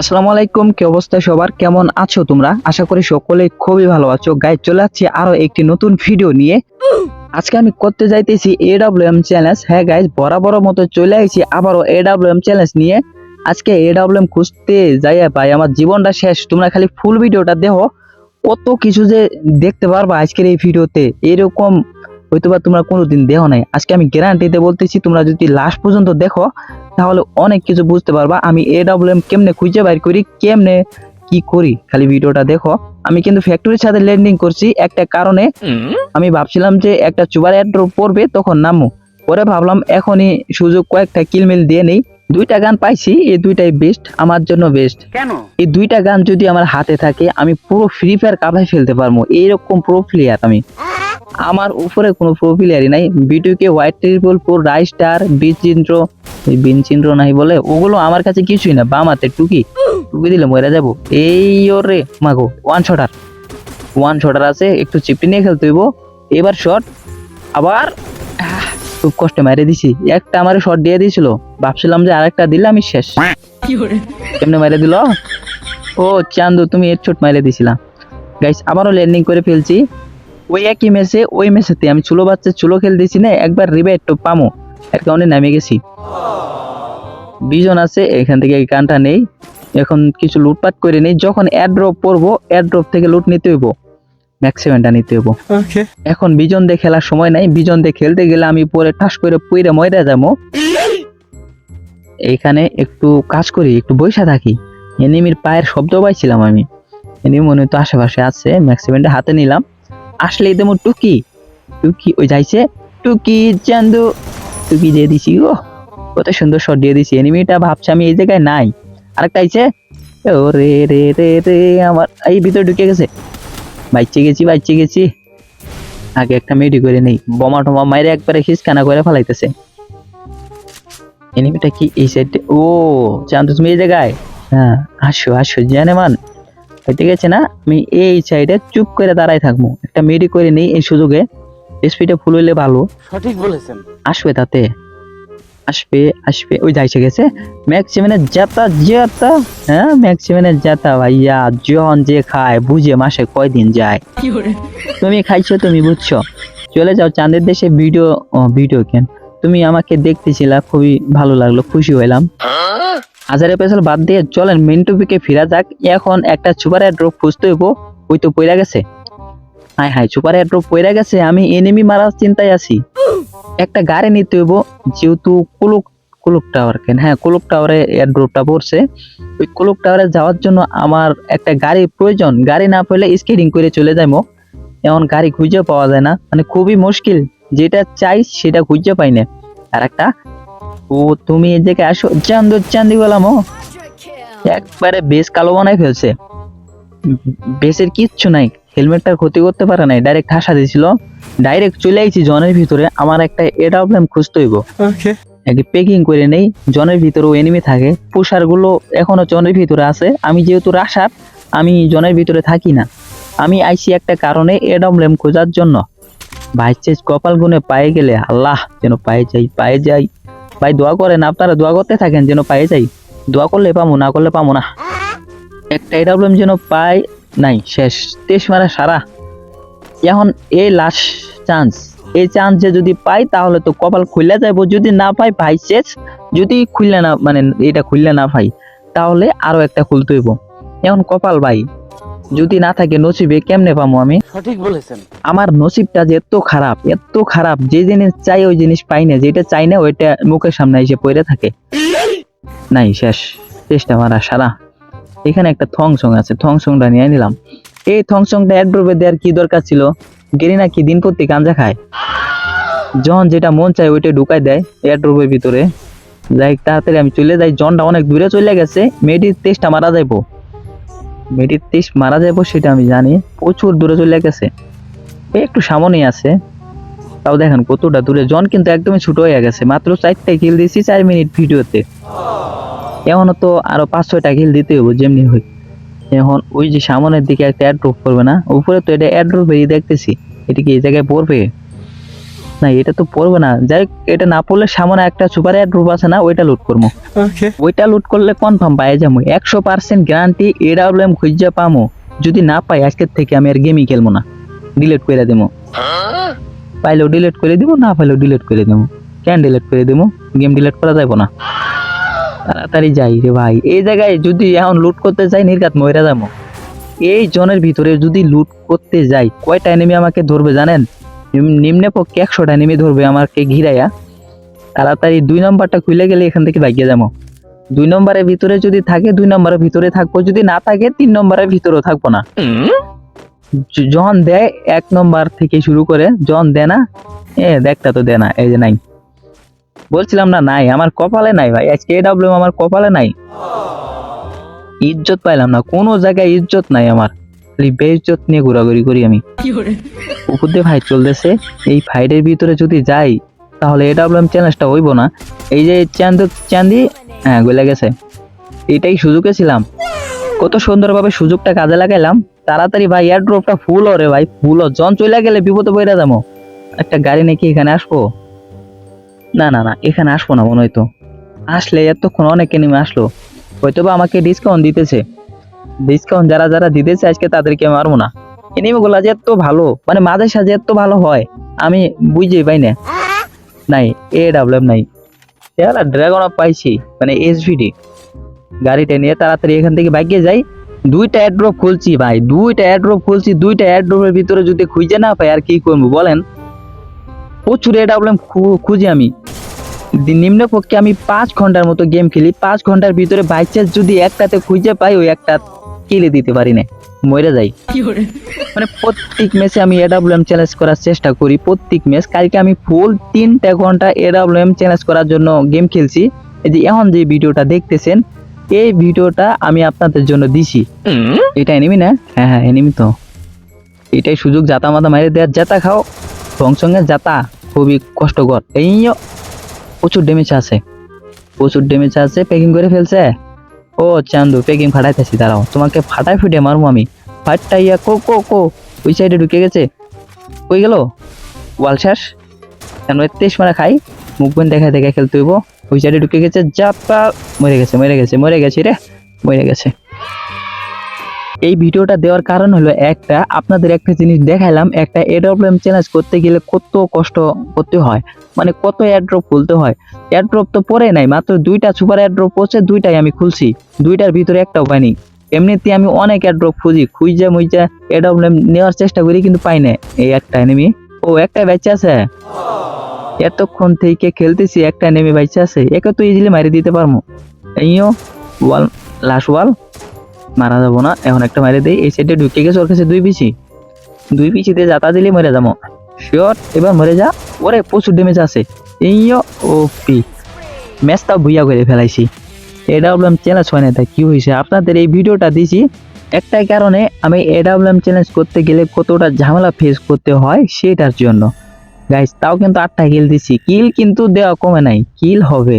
আসসালামু আলাইকুম, কি অবস্থা সবার? কেমন আছো তোমরা? আশা করি সকলে খুবই ভালো আছো। গাইজ চলে যাচ্ছি আরও একটি নতুন ভিডিও নিয়ে। আজকে আমি করতে যাইতেছি এডাব্লিউএম চ্যালেঞ্জ হ্যাঁ গাইজ বরাবর মতো চলে আইছি আবারও এডাব্লিউএম চ্যালেঞ্জ নিয়ে। আজকে এডাব্লিউএম খুঁজতে যাইয়া ভাই, আমার জীবনটা শেষ। তোমরা খালি ফুল ভিডিওটা দেখো। কত কিছু যে দেখতে পারবা আজকের এই ভিডিওতে এরকম হয়তোবা তোমরা কোনোদিন দেখো নাই। আজকে আমি গ্যারান্টিতে বলতেছি, তোমরা যদি লাস্ট পর্যন্ত দেখো তাহলে অনেক কিছু বুঝতে পারবা। আমি এ ডাব্লিউ এম কেমনে খুঁজে বাইর করি কেমনে কি করি? খালি ভিডিওটা দেখো। আমি কিন্তু ফ্যাক্টরির সাথে ল্যান্ডিং করছি একটা কারণে। আমি ভাবছিলাম যে একটা চুবার অ্যাড্রপ পড়বে তখন নামু পরে ভাবলাম এখনই সুযোগ কয়েকটা কিলমিল দিয়ে নেই। দুইটা গান পাইছি এই দুইটাই বেস্ট আমার জন্য বেস্ট কেন? এই দুইটা গান যদি আমার হাতে থাকে আমি পুরো ফ্রি ফায়ার কাভায় ফেলতে পারব। এইরকম প্রো প্লেয়ার আমি। আমার উপরে কোনো প্রো প্লেয়ারই নাই বিটুকে হোয়াইট ট্রিপল প্রো রাইস্টার বিচিন্দ্র বিনচিন্দ্র নাই বলে ওগুলো আমার কাছে কিছুই না বাম হাতে টুকি। টুকি দিলে মরে যাব। এই ওরে মাগো ওয়ান শটার ওয়ান শটার আছে একটু চিপটি নিয়ে খেলতে হইব। এবার শট আবার খুব কষ্টে মেরে দিছি। একটা আমার শট দিয়ে দিয়েছিল। ভাবছিলাম যে আরেকটা দিলে আমি শেষ। কেমনে মেরে দিল? ও চান্দু তুমি এর ছোট মেরে দিছিলা। গাইস আবারও ল্যান্ডিং করে ফেলছি। ওই একই ম্যাচে ওই ম্যাচেতে আমি চুলো বাচ্চা চুলো খেলতেছি না একবার রিবেট তো পামো। এর কারণে নামে গেছি। বিজন আছে এখান থেকে গানটা নেই। এখন কিছু লুটপাট করে নেই। যখন অ্যাড্রপ পড়ব অ্যাড্রপ থেকে লুট নিতে হইব। ম্যাক্সিমামটা নিতে হইব। এখন বিজন দিয়ে খেলার সময় নাই। বিজন দিয়ে খেলতে গেলে আমি পরে ঠাস করে পুইরে ময়রা যাব। এইখানে একটু কাজ করি একটু বৈশা থাকি। এনিমির পায়ের শব্দ পাইছিলাম আমি। এনিমি মনে তো আশেপাশে আছে। ম্যাক্সিমামটা হাতে নিলাম। আসলে দেবো টুকি। টুকি, ওই যাইছে। টুকি, চান্দু। টুকি দিয়ে দিছি, ও, কত সুন্দর শট দিয়ে দিছি। এনিমিটা ভাবছে আমি এই জায়গায় নাই। আরেকটা আইছে। ও রে রে রে রে আমার এই ভিতরে ঢুকে গেছে। বাইচে গেছি বাইচে গেছি। আগে একটা মেডি করে নেই। বোমা টোমা মাইরে একবারে খিসকানা করে ফেলাইতেছে। এনিমিটা কি এই সাইডে ও, চান্দু, তুমি এই জায়গায়? হ্যাঁ আসো আসো জানে মান হইতে গেছে না আমি এই সাইডে চুপ করে দাঁড়াই থাকব। একটা মেডি করে নেই এই সুযোগে। স্পিডে ফুল হইলে ভালো। সঠিক বলেছেন। আসবে তাতে। আসবে আসবে। ওই যাইছে গেছে। ম্যাক্সিমানের জাতা জাতা হ্যাঁ ম্যাক্সিমানের জাতা ভাইয়া। জন যে খায় বুঝে মাসে কয়দিন যায়। তুমি খাইছো তুমি বুঝছ। চলে যাও চাঁদের দেশে ভিডিও ভিডিও কেন? তুমি আমাকে দেখতেছিলা খুবই ভালো লাগল খুশি হইলাম। হাজারে পেছাল বাদ দিয়ে চলেন মেন টপিকে ফিরা যাক। এখন একটা সুপার ড্রপ খুঁজতে হইব, ওই তো পইরা গেছে। হাই হাই সুপার ড্রপ পইরা গেছে, আমি এনিমি মারার চিন্তায় আছি। একটা গাড়ি নিতে হইব, যেহেতু কুলুক কুলুক টাওয়ার কেন? হ্যাঁ কুলুক টাওয়ারে এয়ারড্রপটা পড়ছে। ওই কুলুক টাওয়ারে যাওয়ার জন্য আমার একটা গাড়ির প্রয়োজন। গাড়ি না পেলে স্কেটিং করে চলে যাব এমন গাড়ি খুঁজে পাওয়া যায় না। মানে খুবই মুশকিল। যেটা চাই সেটা খুঁজে পাই না। আর একটা ও তুমি এই জায়গায় আসো। চান্দু চান্দি বললাম ও একবারে বেশ কালো বানায় ফেলছে। বেসের কিচ্ছু নাই। হেলমেটটার ক্ষতি করতে পারে নাই। ডাইরেক্ট হাসা দিছিল ডাইরেক্ট চলে আইছি জনের ভিতরে। আমার একটা এটা প্রবলেম খুঁজতে হইব। ওকে আগে পেকিং করে নেই। জনের ভিতরেও এনিমি থাকে। পুষারগুলো এখনও জনের ভিতরে আছে। আমি যেহেতু রাশার আমি জনের ভিতরে থাকি না। আমি আইছি একটা কারণে এডমলেম খোঁজার জন্য। ভাই চেস কপাল গুনে পায়ে গেলে আল্লাহ যেন পায়ে যাই পায়ে যাই। ভাই দোয়া করেন, আপনারা দোয়া করতে থাকেন যেন পায়ে যাই। দোয়া করলে পাবো না করলে পাবো না। একটা এডমলেম যেন পাই নাই, শেষ। তেইশ মারা সারা। এখন এই লাস্ট চান্স এই চান্স যে যদি পাই, তাহলে তো কপাল খুললে যাইব। যদি না পাই, ভাই শেষ। যদি খুললে না মানে এটা খুললে না পাই, তাহলে আরও একটা খুলতে হইব। এখন কপাল ভাই। যদি না থাকে নসিবে কেমনে পাবো আমি? সঠিক বলেছেন। আমার নসিবটা যে এত খারাপ এত খারাপ যে জিনিস চাই ওই জিনিস পাই না যেটা চাই না ওইটা মুখের সামনে এসে পড়ে থাকে। নাই শেষ। চেষ্টা মারা সারা। এখানে একটা থং সং আছে থং সংটা নিয়ে নিলাম। এই থং সংটা এক ড্রপে দেওয়ার কি দরকার ছিল? গেরি নাকি দিন প্রতি গাঞ্জা খায়? জন যেটা মন চায় ওইটা ঢুকাই দেয় এয়ার ড্রপের ভিতরে। যাই তাড়াতাড়ি আমি চলে যাই। জনটা অনেক দূরে চলে গেছে মেয়েটির তেজটা মারা যাইবো। মেডির তেজ মারা যাইবো সেটা আমি জানি। প্রচুর দূরে চলে গেছে। একটু সামনেই আছে। তাও দেখেন কতটা দূরে। জন কিন্তু একদমই ছোট হয়ে গেছে। মাত্র চারটা কিল দিয়েছি চার মিনিট ভিডিওতে। এখনও তো আরও পাঁচ, ছয়টা কিল দিতে হবে যেমনি হই এখন ওই যে সামনের দিকে একটা অ্যাড ড্রপ করবে না? উপরে তো এটা অ্যাড ড্রপ বেরিয়ে দেখতেছি। এটা কি এই জায়গায় পড়বে? না এটা তো পড়ব না। যাই এটা না পড়লে সামনে একটা সুপার অ্যাড রূপ আছে না ওইটা লুট করব। ওইটা লুট করলে কনফার্ম পাই যাব একশো পার্সেন্ট গ্যারান্টি এডাব্লিউএম খুঁজে পামো। যদি না পাই আজকের থেকে আমি আর গেমই খেলব না। ডিলিট করে দেবো। পাইলেও ডিলিট করে দিব না পাইলেও ডিলিট করে দেবো। কেন ডিলিট করে দেবো? গেম ডিলিট করা যাব না। তাড়াতাড়ি যাই রে ভাই। এই জায়গায় যদি এখন লুট করতে যাই নির্ঘাত ময়রা যাব। এই জনের ভিতরে যদি লুট করতে যাই কয়টা এনিমি আমাকে ধরবে জানেন? নিম্নে পক্ষে একশোটা নেমে ধরবে আমাকে ঘিরাইয়া। তাড়াতাড়ি দুই নম্বরটা খুলে গেলে এখান থেকে ভাগিয়ে যাব। দুই নম্বরের ভিতরে যদি থাকে দুই নম্বরের ভিতরে থাকব। যদি না থাকে তিন নম্বরের ভিতরেও থাকব না। যখন দেয় এক নম্বর থেকে শুরু করে যখন দেয় না এ দেখটা তো দেয় না এই যে নাই। বলছিলাম না নাই আমার কপালে নাই ভাই আজকে এডাব্লিউ আমার কপালে নাই। ইজ্জত পাইলাম না কোনো জায়গায় ইজ্জত নাই আমার। খালি বেইজ্জত নিয়ে ঘোরাঘুরি করি আমি। উপর দিয়ে ফাইট চলতেছে এই ফাইটের ভিতরে যদি যাই তাহলে এটা এডাব্লিউএম চ্যালেঞ্জটা হইব না। এই যে চান্দ চান্দি হ্যাঁ গলে গেছে। এটাই সুযোগে ছিলাম কত সুন্দরভাবে সুযোগটা কাজে লাগাইলাম। তাড়াতাড়ি ভাই এয়ার ড্রপটা ফুল রে ভাই ফুল জন চলে গেলে বিপদে পড়ে যাব। একটা গাড়ি নাকি এখানে আসব? না না না এখানে আসব না মনে হয়তো আসলে এতক্ষণ অনেক এনিমে আসলো। হয়তো বা আমাকে ডিসকাউন্ট দিতেছে। ডিসকাউন্ট যারা যারা দিতেছে আজকে তাদেরকে মারবো না। এনিমে গুলা যে এত ভালো মানে মাঝে সাঝে এত ভালো হয়, আমি বুঝেই পাই না। নাই এ ডাবলএম নাই। এরা ড্রাগন পাইছি মানে এসভিডি গাড়িটা নিয়ে তাড়াতাড়ি এখান থেকে বাইকে যাই, দুইটা অ্যাড্রপ খুলছি ভাই, দুইটা অ্যাড্রপ খুলছি, দুইটা অ্যাড্রপের ভিতরে যদি খুঁজে না পাই আর কি করব বলেন? প্রচুর এডাব্লিউএম খুঁজি আমি। নিম্ন পক্ষে আমি পাঁচ ঘণ্টার মতো গেম খেলি, পাঁচ ঘণ্টার ভিতরে বাইক চান্স যদি একটাতে খুঁজে পাই, ওই একটা কিলে দিতে পারি না। মরে যাই। মানে প্রত্যেক ম্যাচে আমি এডাব্লিউএম চ্যালেঞ্জ করার চেষ্টা করি। প্রত্যেক ম্যাচ কালকে আমি ফুল তিনটা ঘণ্টা এডাব্লিউএম চ্যালেঞ্জ করার জন্য গেম খেলছি। এই যে এখন যে ভিডিওটা দেখতেছেন এই ভিডিওটা আমি আপনাদের জন্য দিছি। এটা এনিমি না? হ্যাঁ হ্যাঁ এনিমি তো। এটাই সুযোগ জাতা মাতা মারি দেওয়ার জাতা খাও। সঙ্গে জাতা খুবই কষ্টকর। এই প্রচুর ড্যামেজ আছে। প্রচুর ড্যামেজ আছে প্যাকিং করে ফেলছে। ও চান্দু পেকিং ফাটাইতেছি দাঁড়াও। তোমাকে ফাটাই ফুটে মারবো আমি। ফাটটা ইয়া কো কো কো, ওই সাইডে ঢুকে গেছে। কই গেল? ওয়াল শেষ। কেন তেইশ মারা খাই? মুখ বন দেখা দেখে খেলতে হইব। ওই সাইডে ঢুকে গেছে, যা মরে গেছে মরে গেছে মরে গেছে রে। মরে গেছে। এই ভিডিওটা দেওয়ার কারণ হলো একটা, আপনাদের একটা জিনিস দেখাইলাম, একটা এডব্লিউএম চ্যালেঞ্জ করতে গেলে কত কষ্ট করতে হয় মানে কত এয়ারড্রপ খুলতে হয়। এয়ারড্রপ তো পরে নাই, মাত্র দুইটা সুপার এয়ারড্রপ পড়ছে, দুইটাই আমি খুলছি, দুইটার ভিতরে একটাও পাইনি। এমনিতে আমি অনেক এয়ারড্রপ খুঁজি, খুঁজা মুইজা এডব্লিউএম নেওয়ার চেষ্টা করি, কিন্তু পাই না এই একটা এনিমি ও, একটা বেঁচে আছে। এতক্ষণ থেকে খেলতেছি, একটা এনিমি বেঁচে আছে। একে তো ইজিলি মারি দিতে পারব। এইও ওয়াল লাস্ট ওয়াল মারা যাব না, এখন একটা মারি দেই, এই সাইডে ঢুকে গেছে ওর কাছে দুই পিছি। দুই পিছিতে যাতা দিলে মরে যাব শিওর এবার মরে যা, ওরে প্রচুর ড্যামেজ আছে। এইও ও পি ম্যাচটা ভুইয়া করে ফেলাইছি। এডাব্লিউএম চ্যালেঞ্জ হয় না তাই কি হয়েছে আপনাদের এই ভিডিওটা দিছি, একটাই কারণে আমি এডাব্লিউএম চ্যালেঞ্জ করতে গেলে কতটা ঝামেলা ফেস করতে হয় সেটার জন্য। গাইস তাও কিন্তু আটটা কিল দিছি। কিল কিন্তু দেওয়া কমে নাই। কিল হবে।